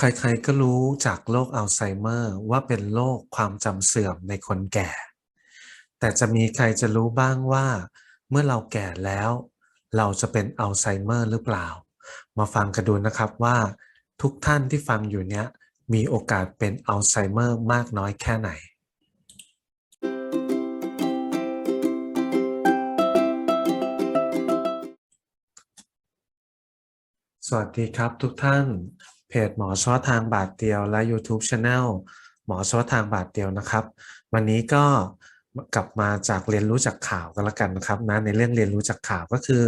ใครๆก็รู้จากโรคอัลไซเมอร์ว่าเป็นโรคความจำเสื่อมในคนแก่ แต่จะมีใครจะรู้บ้างว่า เมื่อเราแก่แล้ว เราจะเป็นอัลไซเมอร์หรือเปล่า มาฟังกันดูนะครับว่า ทุกท่านที่ฟังอยู่เนี้ยมีโอกาสเป็นอัลไซเมอร์มากน้อยแค่ไหนสวัสดีครับทุกท่าน เพจหมอเฉพาะทางบาทเดียวและ YouTube Channel หมอเฉพาะทางบาทเดียวนะครับ วันนี้ก็กลับมาจากเรียนรู้จากข่าวกันละกันนะครับนะในเรื่องเรียนรู้จากข่าวก็คือ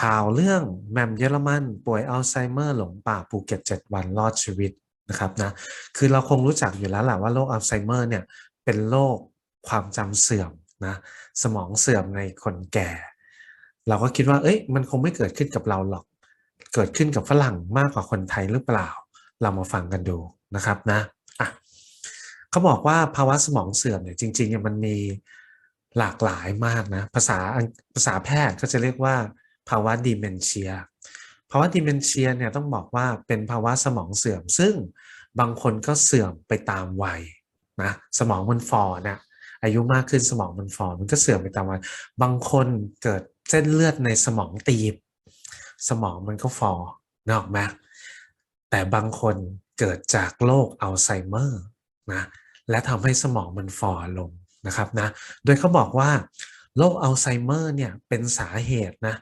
ข่าวเรื่องแมมเยอรมันป่วยอัลไซเมอร์หลงป่าภูเก็ต 7 วันรอดชีวิตนะครับนะคือเราคงรู้จักอยู่แล้วแหละว่าโรคอัลไซเมอร์เนี่ยเป็นโรคความจำเสื่อมนะสมองเสื่อมในคนแก่ เราก็คิดว่าเอ้ยมันคงไม่เกิดขึ้นกับเราหรอก เกิดขึ้นกับฝรั่งมากกว่าคนไทยหรือเปล่า เรามาฟังกันดูนะครับนะอะเขาบอกว่าภาวะสมองเสื่อมเนี่ยจริงๆเนี่ยมันมีหลากหลายมากนะภาษาภาษาแพทย์ก็จะเรียกว่าภาวะดิเมนเชียภาวะดิเมนเชียเนี่ยต้องบอกว่าเป็นภาวะสมองเสื่อม ซึ่งบางคนก็เสื่อมไปตามวัยนะสมองมันฟอนะอายุมากขึ้นสมองมันฟอมันก็เสื่อมไปตามวัยบางคนเกิดเส้นเลือดในสมองตีบ สมองมันก็ฟอนอกไหมแต่บางคนเกิดจากโรคอัลไซเมอร์นะและทำให้สมองมันฟอลงนะครับนะโดยเขาบอกว่าโรคอัลไซเมอร์เนี่ยเป็นสาเหตุนะ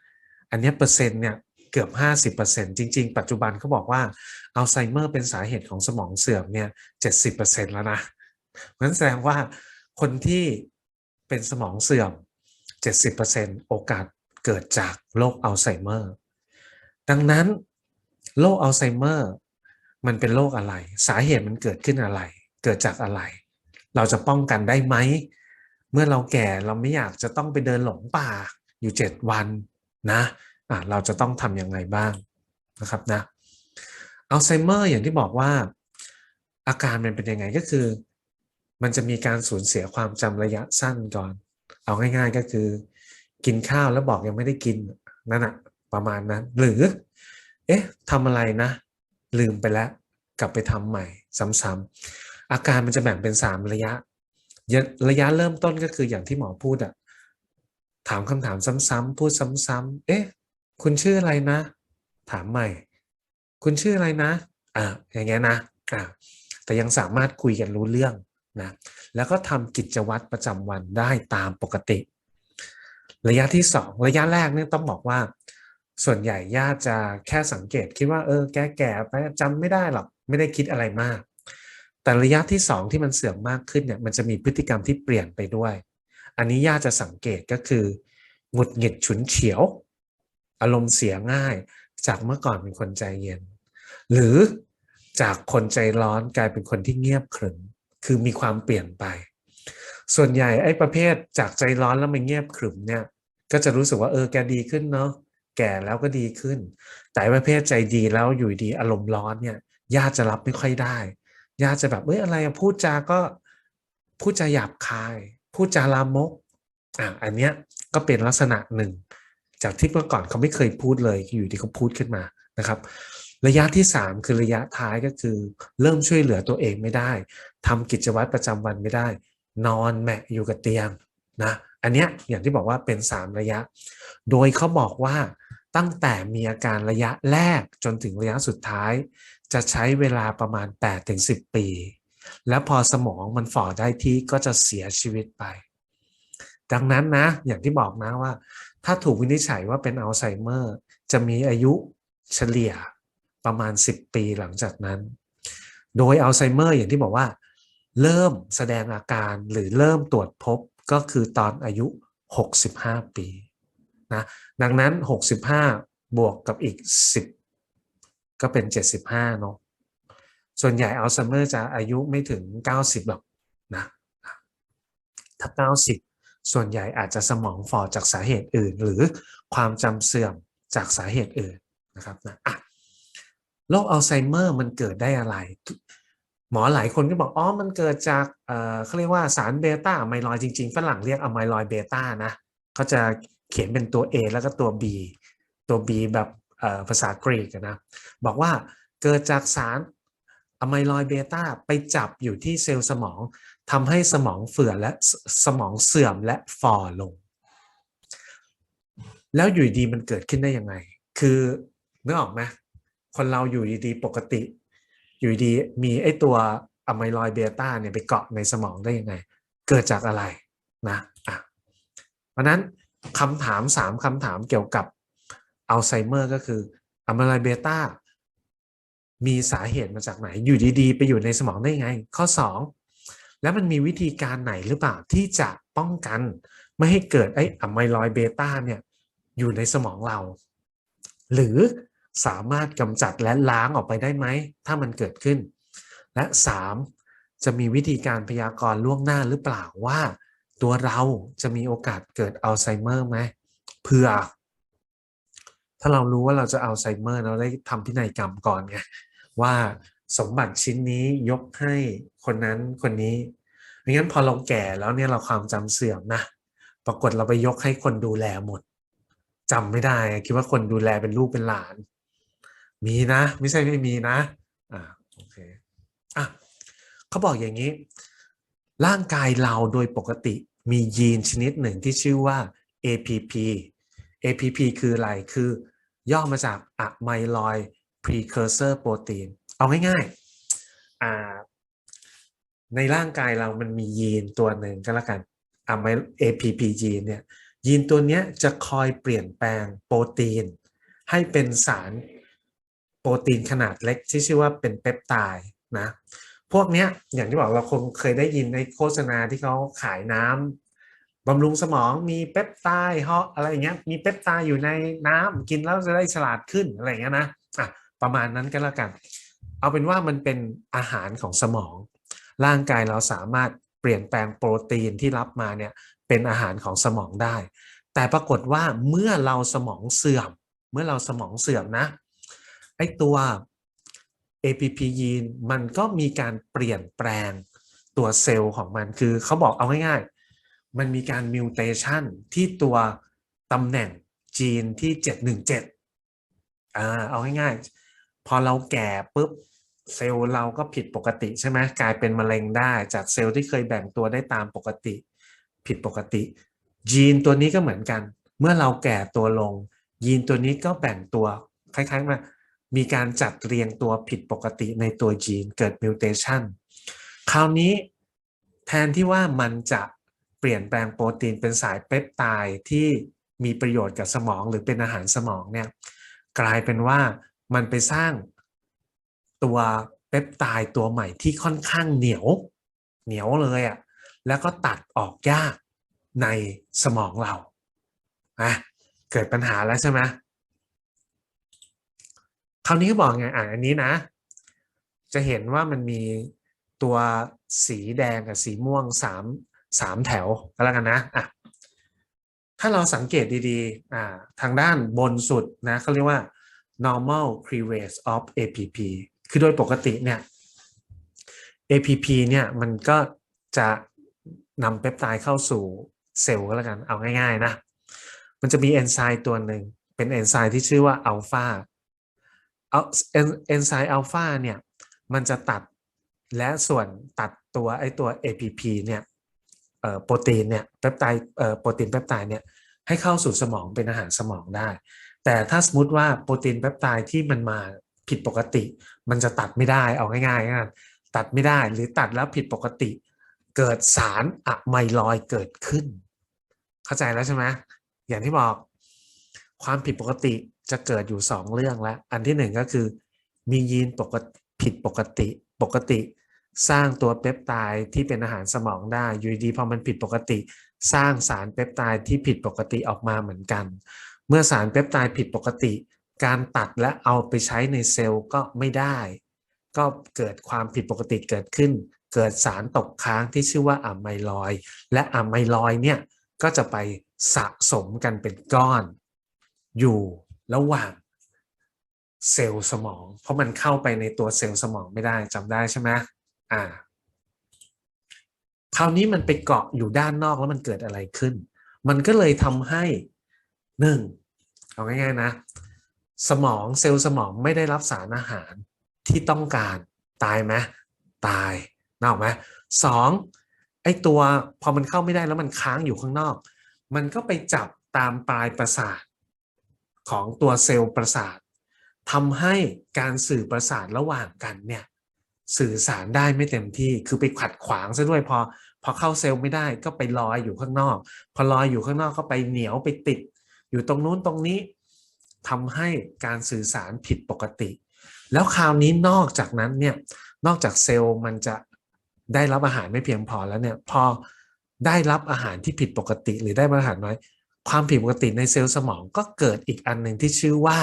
อันนี้เปอร์เซ็นต์เนี่ยเกือบ 50%จริง ๆ ปัจจุบันเขาบอกว่าอัลไซเมอร์เป็นสาเหตุของสมองเสื่อมเนี่ย70%แล้วนะนั้นแสดงว่าคนที่เป็นสมองเสื่อม 70%โอกาสเกิดจากโรคอัลไซเมอร์ ดังนั้นโรคอัลไซเมอร์มันเป็นโรคอะไร สาเหตุมันเกิดขึ้นอะไร เกิดจากอะไร เราจะป้องกันได้ไหม เมื่อเราแก่เราไม่อยากจะต้องไปเดินหลงป่าอยู่ 7 วันนะะเราจะต้องทำยังไงบ้างนะครับนะอัลไซเมอร์อย่างที่บอกว่า อาการมันเป็นยังไงก็คือ มันจะมีการสูญเสียความจำระยะสั้นก่อน เอาง่าย ๆก็คือ กินข้าวแล้วบอกยังไม่ได้กินนั่นอะประมาณนั้น หรือ เอ๊ะทำอะไรนะ ลืมไปแล้ว กลับไปทำใหม่ซ้ำๆอาการมันจะแบ่งเป็นสามระยะ ระยะเริ่มต้นก็คืออย่างที่หมอพูดอะถามคำถามซ้ำๆพูดซ้ำๆเอ๊ะ คุณชื่ออะไรนะ ถามใหม่ คุณชื่ออะไรนะอ่าอย่างเงี้ยนะอ่าแต่ยังสามารถคุยกันรู้เรื่องนะแล้วก็ทำกิจวัตรประจำวันได้ตามปกติ ระยะที่สองระยะแรกเนี่ยต้องบอกว่า ส่วนใหญ่ญาติจะแค่สังเกตคิดว่าเออแกแก่ไปจำไม่ได้หรอกไม่ได้คิดอะไรมาก แต่ระยะที่สองที่มันเสื่อมมากขึ้นเนี่ยมันจะมีพฤติกรรมที่เปลี่ยนไปด้วย อันนี้ญาติจะสังเกตก็คือหงุดหงิดฉุนเฉียว อารมณ์เสียง่าย จากเมื่อก่อนเป็นคนใจเย็น หรือจากคนใจร้อนกลายเป็นคนที่เงียบขรึมคือมีความเปลี่ยนไป ส่วนใหญ่ไอ้ประเภทจากใจร้อนแล้วมันเงียบขรึมเนี่ย ก็จะรู้สึกว่าเออแกดีขึ้นเนาะ แก่แล้วก็ดีขึ้น แต่ประเภทใจดีแล้วอยู่ดีอารมณ์ร้อนเนี่ยญาติจะรับไม่ค่อยได้ญาติจะแบบเอ้ยอะไรพูดจาก็พูดจาหยาบคาย พูดจาลามกอะอันเนี้ยก็เป็นลักษณะหนึ่ง จากที่เมื่อก่อนเขาไม่เคยพูดเลยอยู่ดีเขาพูดขึ้นมานะครับ ระยะที่ 3 คือระยะท้ายก็คือ เริ่มช่วยเหลือตัวเองไม่ได้ทำกิจวัตรประจำวันไม่ได้ นอนแมะอยู่กับเตียงนะอันเนี้ยอย่างที่บอกว่าเป็น 3 ระยะ โดยเขาบอกว่า ตั้งแต่มีอาการระยะแรกจนถึงระยะสุดท้าย จะใช้เวลาประมาณ 8-10 ปี แล้วพอสมองมันฝ่อได้ที่ก็จะเสียชีวิตไป ดังนั้นนะ อย่างที่บอกนะว่า ถ้าถูกวินิจฉัยว่าเป็นอัลไซเมอร์ จะมีอายุเฉลี่ยประมาณ 10 ปีหลังจากนั้น โดยอัลไซเมอร์อย่างที่บอกว่า เริ่มแสดงอาการหรือเริ่มตรวจพบก็คือตอนอายุ 65 ปี นะดังนั้น 65 บวกกับอีก 10 ก็เป็น 75เนาะส่วนใหญ่อัลไซเมอร์จะอายุไม่ถึง 90หรอกนะถ้า 90 ส่วนใหญ่อาจจะสมองฝ่อจากสาเหตุอื่น หรือความจำเสื่อมจากสาเหตุอื่นนะครับนะะโรคอัลไซเมอร์มันเกิดได้อะไร หมอหลายคนก็บอกอ๋อมันเกิดจากเเขาเรียกว่าสารเบต้าไมลอยจริง ๆ ฝรั่งเรียกอะไมลอยเบต้านะเขาจะ เขียนเป็นตัว A แล้วก็ตัว B ตัว B แบบภาษากรีกนะบอกว่าเกิดจากสารอะไมลอยเบต้าไปจับอยู่ที่เซลล์สมองทำให้สมองเฟื่อและสมองเสื่อมและฝ่อลง แล้วอยู่ดีมันเกิดขึ้นได้ยังไง คือนึกออกไหมคนเราอยู่ดีๆปกติ อยู่ดีมีไอตัวอะไมลอยเบต้าเนี่ยไปเกาะในสมองได้ยังไง เกิดจากอะไรนะอะเพราะนั้น คำถามสามคำถามเกี่ยวกับอัลไซเมอร์ก็คืออะไมลเบต้ามีสาเหตุมาจากไหน อยู่ดีๆ ไปอยู่ในสมองได้ไง ข้อ 2 แล้วมันมีวิธีการไหนหรือเปล่าที่จะป้องกัน ไม่ให้เกิดไอ้อะไมลอยเบต้าเนี่ยอยู่ในสมองเรา หรือสามารถกำจัดและล้างออกไปได้ไหม ถ้ามันเกิดขึ้น และ 3. จะมีวิธีการพยากรณ์ล่วงหน้าหรือเปล่าว่า ตัวเราจะมีโอกาสเกิดอัลไซเมอร์ไหมเพื่อ ถ้าเรารู้ว่าเราจะอัลไซเมอร์เราได้ทำพินัยกรรมก่อนไงว่าสมบัติชิ้นนี้ยกให้คนนั้นคนนี้ไม่งั้นพอเราแก่แล้วเนี่ยเราความจำเสื่อมนะ ปรากฏเราไปยกให้คนดูแลหมดจำไม่ได้ คิดว่าคนดูแลเป็นลูกเป็นหลาน มีนะ ไม่ใช่ไม่มีนะอ่าโอเคอะเขาบอกอย่างนี้ ร่างกายเราโดยปกติมียีนชนิดหนึ่งที่ชื่อว่า APP APP คืออะไร คือย่อมาจากอะไมลอย precursor protein เอาง่ายๆ ในร่างกายเรามันมียีนตัวหนึ่งก็แล้วกันอะไม APP ยีนเนี่ย ยีนตัวเนี้ยจะคอยเปลี่ยนแปลงโปรตีน ให้เป็นสารโปรตีนขนาดเล็กที่ชื่อว่าเป็นเปปไทด์นะ พวกเนี้ยอย่างที่บอกเราคงเคยได้ยินในโฆษณาที่เขาขายน้ำบำรุงสมองมีเปปไทด์ฮออะไรอย่างเงี้ยมีเปปไทด์อยู่ในน้ำกินแล้วจะได้ฉลาดขึ้นอะไรอย่างเงี้ยนะอะประมาณนั้นก็แล้วกัน เอาเป็นว่ามันเป็นอาหารของสมอง ร่างกายเราสามารถเปลี่ยนแปลงโปรตีนที่รับมาเนี่ยเป็นอาหารของสมองได้ แต่ปรากฏว่าเมื่อเราสมองเสื่อม เมื่อเราสมองเสื่อมนะไอตัว APP ยีนมันก็มีการเปลี่ยนแปลงตัวเซลล์ของมันคือเขาบอกเอาง่ายๆ มันมีการมิวเทชันที่ตัวตำแหน่งจีนที่ 717อ่าเอาง่ายๆ พอเราแก่ปุ๊บเซลล์เราก็ผิดปกติใช่ไหมกลายเป็นมะเร็งได้จากเซลล์ที่เคยแบ่งตัวได้ตามปกติ ผิดปกติ ยีนตัวนี้ก็เหมือนกัน เมื่อเราแก่ตัวลง ยีนตัวนี้ก็แบ่งตัวคล้ายๆมา มีการจัดเรียงตัวผิดปกติในตัวยีนเกิดมิวเทชันคราวนี้แทนที่ว่ามันจะเปลี่ยนแปลงโปรตีนเป็นสายเปปไทด์ที่มีประโยชน์กับสมองหรือเป็นอาหารสมองเนี่ยกลายเป็นว่ามันไปสร้างตัวเปปไทด์ตัวใหม่ที่ค่อนข้างเหนียว เหนียวเลยอะ่ะแล้วก็ตัดออกยากในสมองเราอะเกิดปัญหาแล้วใช่ไหม คราวนี้ก็บอกไงอะอันนี้นะ จะเห็นว่ามันมีตัวสีแดงกับสีม่วงสามสามแถวก็แล้วกันนะอะถ้าเราสังเกตดีๆอ่าทางด้านบนสุดนะเขาเรียกว่า normal cleavage of APP คือโดยปกติเนี่ย APP เนี่ยมันก็จะนำเปปไทด์เข้าสู่เซลล์ก็แล้วกัน เอาง่ายๆนะ มันจะมีเอนไซม์ตัวหนึ่ง เป็นเอนไซม์ที่ชื่อว่าอัลฟา เอาเอนไซม์อัลฟาเนี่ยมันจะตัดและส่วนตัดตัวไอตัว APP เนี่ยโปรตีนเนี่ยเปปไทด์โปรตีนเปปไทด์เนี่ยให้เข้าสู่สมองเป็นอาหารสมองได้ แต่ถ้าสมมติว่าโปรตีนเปปไทด์ที่มันมาผิดปกติ มันจะตัดไม่ได้เอาง่ายๆกันตัดไม่ได้หรือตัดแล้วผิดปกติ เกิดสารอะไมลอยเกิดขึ้น เข้าใจแล้วใช่ไหมอย่างที่บอก ความผิดปกติจะเกิดอยู่ 2 เรื่องแล้ว อันที่หนึ่งก็คือ มียีนปกติผิดปกติปกติ สร้างตัวเปปไทด์ที่เป็นอาหารสมองได้อยู่ดีพอมันผิดปกติ สร้างสารเปปไทด์ที่ผิดปกติออกมาเหมือนกัน เมื่อสารเปปไทด์ผิดปกติ การตัดและเอาไปใช้ในเซลล์ก็ไม่ได้ ก็เกิดความผิดปกติเกิดขึ้น เกิดสารตกค้างที่ชื่อว่าอะไมลอย และอะไมลอยเนี่ยก็จะไปสะสมกันเป็นก้อน อยู่ระหว่างเซลล์สมอง เพราะมันเข้าไปในตัวเซลล์สมองไม่ได้จำได้ใช่ไหมอ่า คราวนี้มันไปเกาะอยู่ด้านนอกแล้วมันเกิดอะไรขึ้น มันก็เลยทำให้หนึ่งเอาง่ายๆนะ สมองเซลล์สมองไม่ได้รับสารอาหารที่ต้องการตายไหมตายนออกไหมสองไอตัวพอมันเข้าไม่ได้แล้วมันค้างอยู่ข้างนอก มันก็ไปจับตามปลายประสาท ของตัวเซลล์ประสาททำให้การสื่อประสาทระหว่างกันเนี่ยสื่อสารได้ไม่เต็มที่คือไปขัดขวางซะด้วยพอพอเข้าเซลล์ไม่ได้ก็ไปลอยอยู่ข้างนอก พอลอยอยู่ข้างนอกก็ไปเหนียวไปติด อยู่ตรงนู้นตรงนี้ทำให้การสื่อสารผิดปกติ แล้วคราวนี้นอกจากนั้นเนี่ยนอกจากเซลล์มันจะได้รับอาหารไม่เพียงพอแล้วเนี่ยพอได้รับอาหารที่ผิดปกติ หรือได้รับอาหารน้อย ความผิดปกติในเซลล์สมองก็เกิดอีกอันหนึ่งที่ชื่อว่า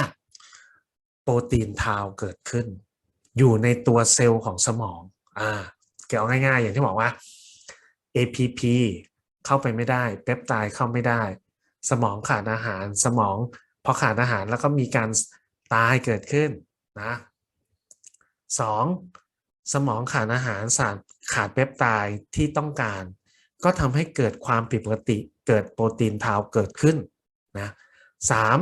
โปรตีนทาวเกิดขึ้น อยู่ในตัวเซลล์ของสมองอ่าเกี่ยวง่ายๆ อย่างที่บอกว่า APP เข้าไปไม่ได้เปปไตด์เข้าไม่ได้ สมองขาดอาหารสมองพอขาดอาหารแล้วก็มีการตายเกิดขึ้นนะสองสมองขาดอาหารสารขาดเปปไตด์ที่ต้องการ ก็ทำให้เกิดความผิดปกติเกิดโปรตีนทาวเกิดขึ้นนะสาม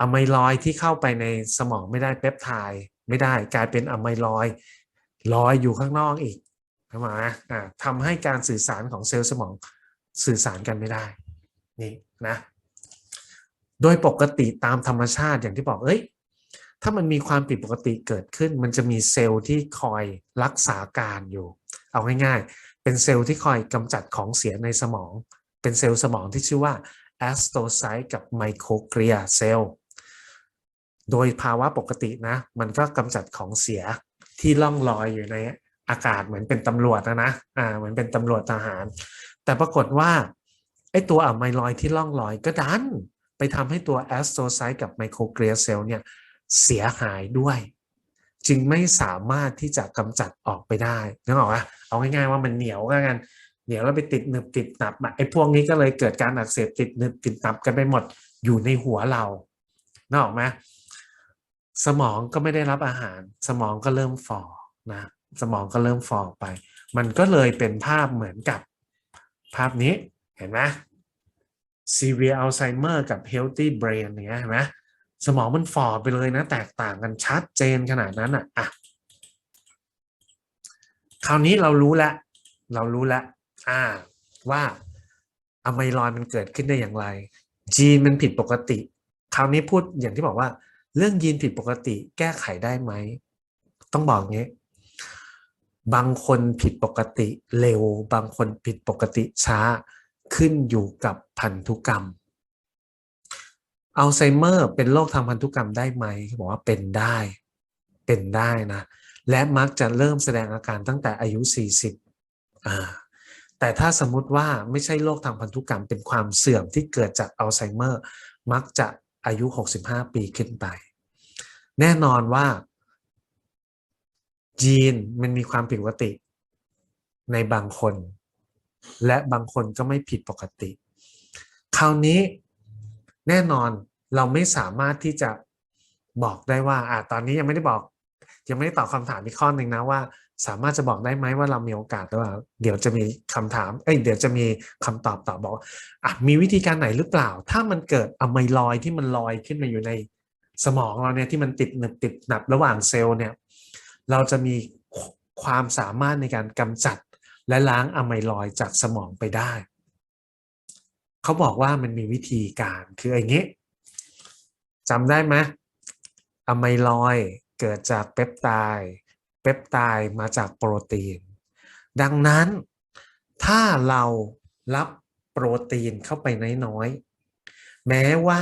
อะไมลอยที่เข้าไปในสมองไม่ได้เปปไทด์ไม่ได้กลายเป็นอะไมลอยลอยอยู่ข้างนอกอีกใช่ไมอ่าทำให้การสื่อสารของเซลล์สมองสื่อสารกันไม่ได้นี่นะโดยปกติตามธรรมชาติอย่างที่บอกเอ้ยถ้ามันมีความผิดปกติเกิดขึ้น มันจะมีเซลล์ที่คอยรักษาการอยู่ เอาง่ายๆ เป็นเซลล์ที่คอยกำจัดของเสียในสมอง เป็นเซลล์สมองที่ชื่อว่าแอสโตไซต์กับไมโครเกลียเซลล์โดยภาวะปกตินะ มันก็กำจัดของเสียที่ล่องลอยอยู่ในอากาศเหมือนเป็นตำรวจนะนะอ่าเหมือนเป็นตำรวจทหาร แต่ปรากฏว่าไอตัวอะไมลอยที่ล่องลอยก็ดัน ไปทำให้ตัวแอสโตไซต์กับไมโครเกลียเซลล์เนี่ยเสียหายด้วย จึงไม่สามารถที่จะกำจัดออกไปได้นึกออกปะเอาง่ายๆว่ามันเหนียวกันเหนียวแล้วไปติดหนึบติดหนับไอ้พวกนี้ก็เลยเกิดการอักเสบติดหนึบติดหนับกันไปหมดอยู่ในหัวเรานึกออกไหมสมองก็ไม่ได้รับอาหาร สมองก็เริ่มฝ่อนะสมองก็เริ่มฝ่อไป มันก็เลยเป็นภาพเหมือนกับภาพนี้เห็นไหม severe Alzheimer กับ healthy brain เงี้ยเห็นไหม สมองมันฝ่อไปเลยนะ แตกต่างกันชัดเจนขนาดนั้นอะอะคราวนี้เรารู้แล้วเรารู้แล้วอ่า ว่าอะไมลอยมันเกิดขึ้นได้อย่างไร จีนมันผิดปกติ คราวนี้พูดอย่างที่บอกว่า เรื่องยีนผิดปกติ แก้ไขได้ไหม ต้องบอกงี้ บางคนผิดปกติเร็ว บางคนผิดปกติช้า ขึ้นอยู่กับพันธุกรรม อัลไซเมอร์เป็นโรคทางพันธุกรรมได้ไหมเขาบอกว่าเป็นได้ เป็นได้นะ และมักจะเริ่มแสดงอาการตั้งแต่อายุ 40อ่าแต่ถ้าสมมุติว่าไม่ใช่โรคทางพันธุกรรมเป็นความเสื่อมที่เกิดจากอัลไซเมอร์ มักจะอายุ 65 ปีขึ้นไป แน่นอนว่า ยีนมันมีความผิดปกติ ในบางคน และบางคนก็ไม่ผิดปกติ คราวนี้ แน่นอนเราไม่สามารถที่จะบอกได้ว่าอ่าตอนนี้ยังไม่ได้บอก ยังไม่ได้ตอบคำถามอีกข้อหนึ่งนะว่า สามารถจะบอกได้ไหมว่าเรามีโอกาสหรือเปล่าเดี๋ยวจะมีคำถามเอ้ยเดี๋ยวจะมีคำตอบตอบบอกอะมีวิธีการไหนหรือเปล่า ถ้ามันเกิดอะไมลอยที่มันลอยขึ้นมาอยู่ในสมองเราเนี่ยที่มันติดหนึบติดหนับระหว่างเซลล์เนี่ยเราจะมีความสามารถในการกำจัดและล้างอะไมลอยจากสมองไปได้ เขาบอกว่ามันมีวิธีการคืออย่างนี้จำได้ไหมอะไมลอยเกิดจากเปปไทด์เปปไทด์มาจากโปรตีน ดังนั้นถ้าเรารับโปรตีนเข้าไปน้อยๆ แม้ว่า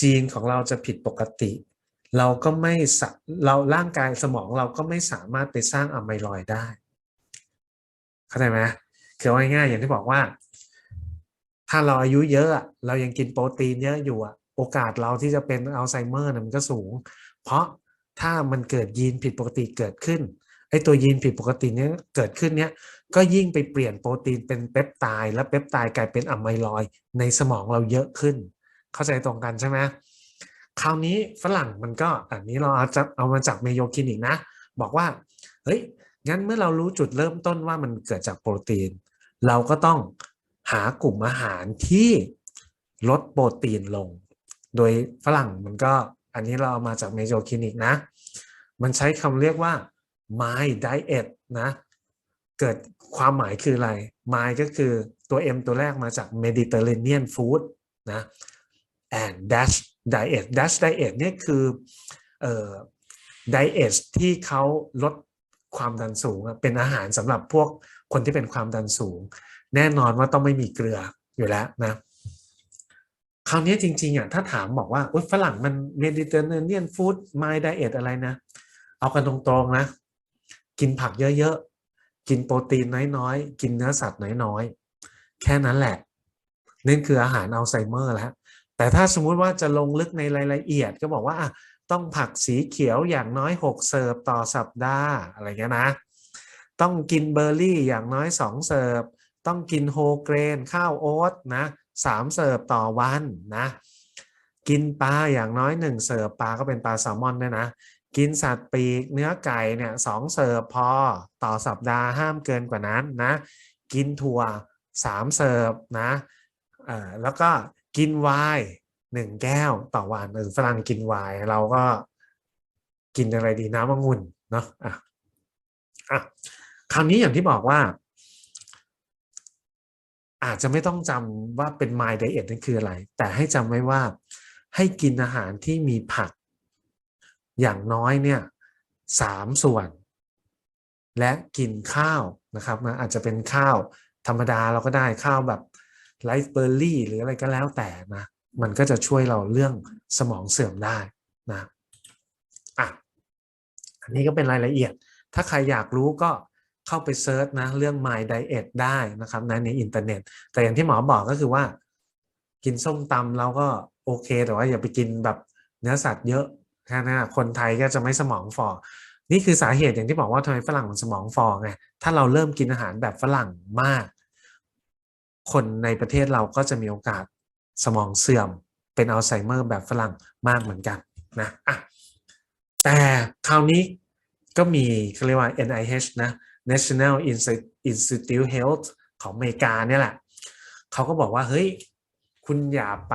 จีนของเราจะผิดปกติ เราก็ไม่เราร่างกายสมองเราก็ไม่สามารถไปสร้างอะไมลอย์ได้ เข้าใจไหมคือง่ายๆอย่างที่บอกว่า ถ้าเราอายุเยอะเรายังกินโปรตีนเยอะอยู่อะโอกาสเราที่จะเป็นอัลไซเมอร์มันก็สูง เพราะถ้ามันเกิดยีนผิดปกติเกิดขึ้นไอตัวยีนผิดปกติเนี้ยเกิดขึ้นเนี้ยก็ยิ่งไปเปลี่ยนโปรตีนเป็นเปปไทด์และเปปไทด์กลายเป็นอะไมลอยในสมองเราเยอะขึ้น เข้าใจตรงกันใช่ไหมคราวนี้ฝรั่งมันก็อันนี้เราเอาจะเอามาจากเมโยคลินิกนะ บอกว่าเฮ้ยงั้นเมื่อเรารู้จุดเริ่มต้นว่ามันเกิดจากโปรตีน เราก็ต้อง หากลุ่มอาหารที่ลดโปรตีนลง โดยฝรั่งมันก็อันนี้เราเอามาจากเมโยคลินิกนะ มันใช้คำเรียกว่า my diet นะ เกิดความหมายคืออะไร my ก็คือตัว m ตัวแรกมาจาก Mediterranean food นะ and dash diet dash diet เนี่ยคือเอ่อ diet ที่เขาลดความดันสูง เป็นอาหารสำหรับพวกคนที่เป็นความดันสูง แน่นอนว่าต้องไม่มีเกลืออยู่แล้วนะคราวนี้จริงๆอะถ้าถามบอกว่าฝรั่งมัน Mediterranean food my diet อะไรนะ เอากันตรงๆนะ กินผักเยอะๆ กินโปรตีนน้อยๆ กินเนื้อสัตว์น้อยๆ แค่นั้นแหละนั่นคืออาหารอัลไซเมอร์แล้วแต่ถ้าสมมุติว่าจะลงลึกในรายละเอียดก็บอกว่าต้องผักสีเขียวอย่างน้อย 6 เสิร์ฟต่อสัปดาห์อะไรเงี้ยนะ ต้องกินเบอร์รี่อย่างน้อย 2 เสิร์ฟ ต้องกินโฮเกรน ข้าวโอ๊ตนะสามเสิร์ฟต่อวันนะ กินปลาอย่างน้อย1เสิร์ฟปลาก็เป็นปลาแซลมอนด้วยนะ กินสัตว์ปีกเนื้อไก่เนี่ยสองเสิร์ฟพอต่อสัปดาห์ห้ามเกินกว่านั้นนะ กินถั่วสามเสิร์ฟนะเอ่อแล้วก็กินไวน์หนึ่งแก้วต่อวันหรือฝรั่งกินไวน์เราก็กินอะไรดีน้ำองุ่นเนาะอะอะคราวนี้อย่างที่บอกว่า อาจจะไม่ต้องจำว่าเป็น my diet นั่นคืออะไร แต่ให้จำไว้ว่าให้กินอาหารที่มีผัก อย่างน้อยเนี่ยสามส่วน และกินข้าวนะครับนะอาจจะเป็นข้าวธรรมดาเราก็ได้ข้าวแบบไรซ์เบอร์รี่หรืออะไรก็แล้วแต่นะ มันก็จะช่วยเราเรื่องสมองเสื่อมได้นะอะอันนี้ก็เป็นรายละเอียด ถ้าใครอยากรู้ก็ เข้าไปเซิร์ชนะเรื่อง My Diet ได้นะครับนะในอินเทอร์เน็ต แต่อย่างที่หมอบอกก็คือว่า กินส้มตำเราก็โอเค แต่ว่าอย่าไปกินแบบเนื้อสัตว์เยอะแค่นั้นคนไทยก็จะไม่สมองฝ่อนี่คือสาเหตุอย่างที่บอกว่าทำไมฝรั่งมันสมองฟอไง ถ้าเราเริ่มกินอาหารแบบฝรั่งมาก คนในประเทศเราก็จะมีโอกาสสมองเสื่อมเป็นอัลไซเมอร์แบบฝรั่งมากเหมือนกันนะอะแต่คราวนี้ก็มีเขาเรียกว่า NIH นะ National Institute Health ของอเมริกาเนี่ยแหละเขาก็บอกว่าเฮ้ยคุณอย่าไป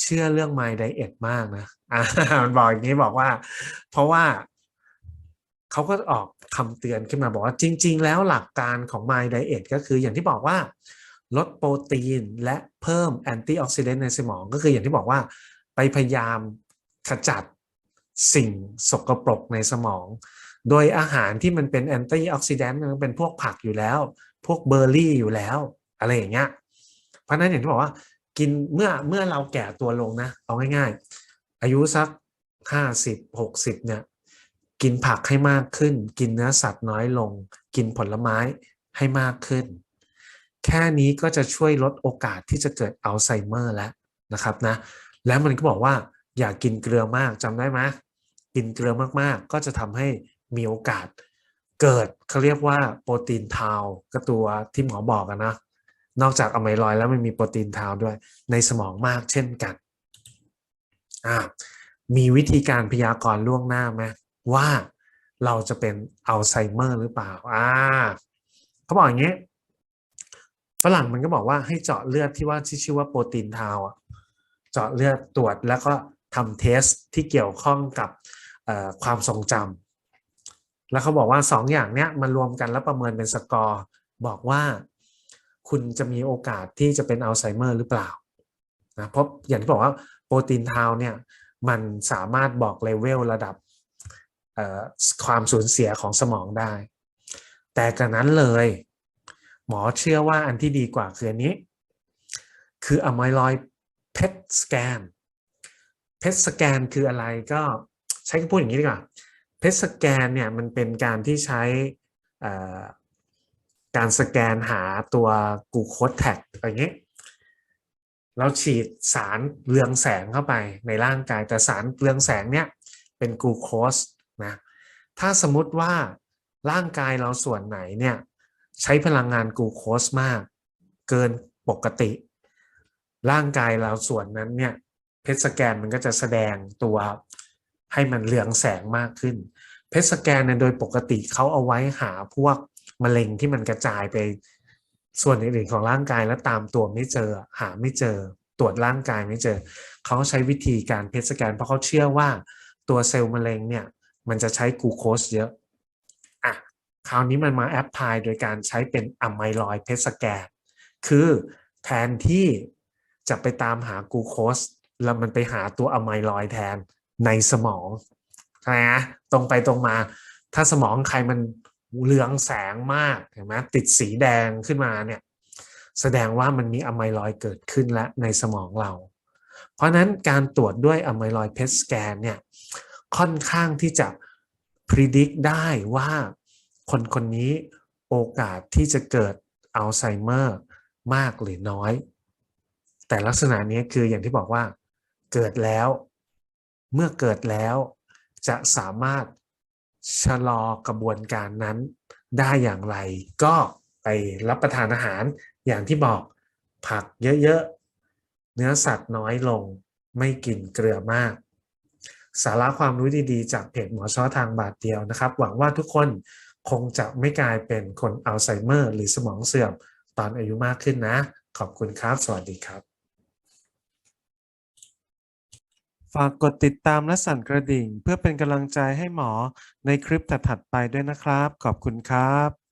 เชื่อเรื่อง My Diet มากนะอ่ามันบอกอย่างนี้บอกว่า เพราะว่าเขาก็ออกคำเตือนขึ้นมาบอกว่าจริง ๆ แล้วหลักการของ My Diet ก็คืออย่างที่บอกว่า ลดโปรตีนและเพิ่มแอนตี้ออกซิเดนต์ในสมอง ก็คืออย่างที่บอกว่า ไปพยายามขจัดสิ่งสกปรกในสมอง โดยอาหารที่มันเป็นแอนตี้ออกซิแดนต์มันเป็นพวกผักอยู่แล้ว พวกเบอร์รี่อยู่แล้ว อะไรอย่างเงี้ยเพราะนั้นอย่างที่บอกว่ากินเมื่อเมื่อเราแก่ตัวลงนะ เอาง่ายๆ อายุสักห้าสิบหกสิบเนี่ยกินผักให้มากขึ้น กินเนื้อสัตว์น้อยลง กินผลไม้ให้มากขึ้น แค่นี้ก็จะช่วยลดโอกาสที่จะเกิดอัลไซเมอร์แล้วนะครับนะ แล้วมันก็บอกว่าอย่ากกินเกลือมากจำได้ไหมกินเกลือมากๆ ก็จะทำให้ มีโอกาสเกิดเขาเรียกว่าโปรตีนทาวก็ตัวที่หมอบอกกันนะ นอกจากอะไมลอยแล้วมันมีโปรตีนทาวด้วยในสมองมากเช่นกันอ่ามีวิธีการพยากรณ์ล่วงหน้าไหมว่าเราจะเป็นอัลไซเมอร์หรือเปล่าอ่าเขาบอกอย่างนี้ฝรั่งมันก็บอกว่าให้เจาะเลือดที่ว่าที่ชื่อว่าโปรตีนทาวอะเจาะเลือดตรวจแล้วก็ทำเทสที่เกี่ยวข้องกับความทรงจำ แล้วเขาบอกว่าสองอย่างเนี้ยมันรวมกันแล้วประเมินเป็นสกอร์บอกว่าคุณจะมีโอกาสที่จะเป็นอัลไซเมอร์หรือเปล่านะเพราะอย่างที่บอกว่าโปรตีนทาวเนี่ยมันสามารถบอกเลเวลระดับความสูญเสียของสมองได้ แต่กระนั้นเลย หมอเชื่อว่าอันที่ดีกว่าคืออันนี้ คืออะไมลอยเพทสแกนเพทสแกนคืออะไรก็ใช้คำพูดอย่างนี้ดีกว่า เพทสแกนเนี่ยมันเป็นการที่ใช้การสแกนหาตัวกูโคดแท็กอะไรเงี้ยเราฉีดสารเรืองแสงเข้าไปในร่างกาย แต่สารเรืองแสงเนี่ยเป็นกูโคสนะถ้าสมมติว่าร่างกายเราส่วนไหนเนี่ยใช้พลังงานกูโคสมาก เกินปกติ ร่างกายเราส่วนนั้นเนี่ยเพชสแกนมันก็จะแสดงตัว ให้มันเรืองแสงมากขึ้นเพชสแกนเนี่ยโดยปกติเขาเอาไว้หาพวกมะเร็งที่มันกระจายไปส่วนอื่นๆของร่างกายแล้วตามตัวไม่เจอหาไม่เจอตรวจร่างกายไม่เจอ เขาใช้วิธีการเพชสแกนเพราะเขาเชื่อว่าตัวเซลล์มะเร็งเนี่ย มันจะใช้กูโคสเยอะอะคราวนี้มันมาแอปพลายโดยการใช้เป็นอะไมลอยเพสแกนคือแทนที่จะไปตามหากูโคสแล้วมันไปหาตัวอะไมลอยแทน ในสมองใช่ไหมตรงไปตรงมา ถ้าสมองใครมันเหลืองแสงมากเห็นไหมติดสีแดงขึ้นมาเนี่ยแสดงว่ามันมีอะไมลอยด์เกิดขึ้นแล้วในสมองเรา เพราะนั้นการตรวจด้วยอะไมลอยด์เพสแกนเนี่ยค่อนข้างที่จะ predict ได้ว่าคนคนนี้โอกาสที่จะเกิดอัลไซเมอร์มากหรือน้อย แต่ลักษณะนี้คืออย่างที่บอกว่าเกิดแล้ว เมื่อเกิดแล้ว จะสามารถชะลอกระบวนการนั้นได้อย่างไร ก็ไปรับประทานอาหารอย่างที่บอกผักเยอะๆ เนื้อสัตว์น้อยลงไม่กินเกลือมาก สาระความรู้ดีๆ จากเพจหมอช้อทางบาทเดียวนะครับ หวังว่าทุกคนคงจะไม่กลายเป็นคนอัลไซเมอร์ หรือสมองเสื่อมตอนอายุมากขึ้นนะ ขอบคุณครับ สวัสดีครับ ฝากกดติดตามและสั่นกระดิ่ง เพื่อเป็นกำลังใจให้หมอในคลิปถัดๆไปด้วยนะครับ ขอบคุณครับ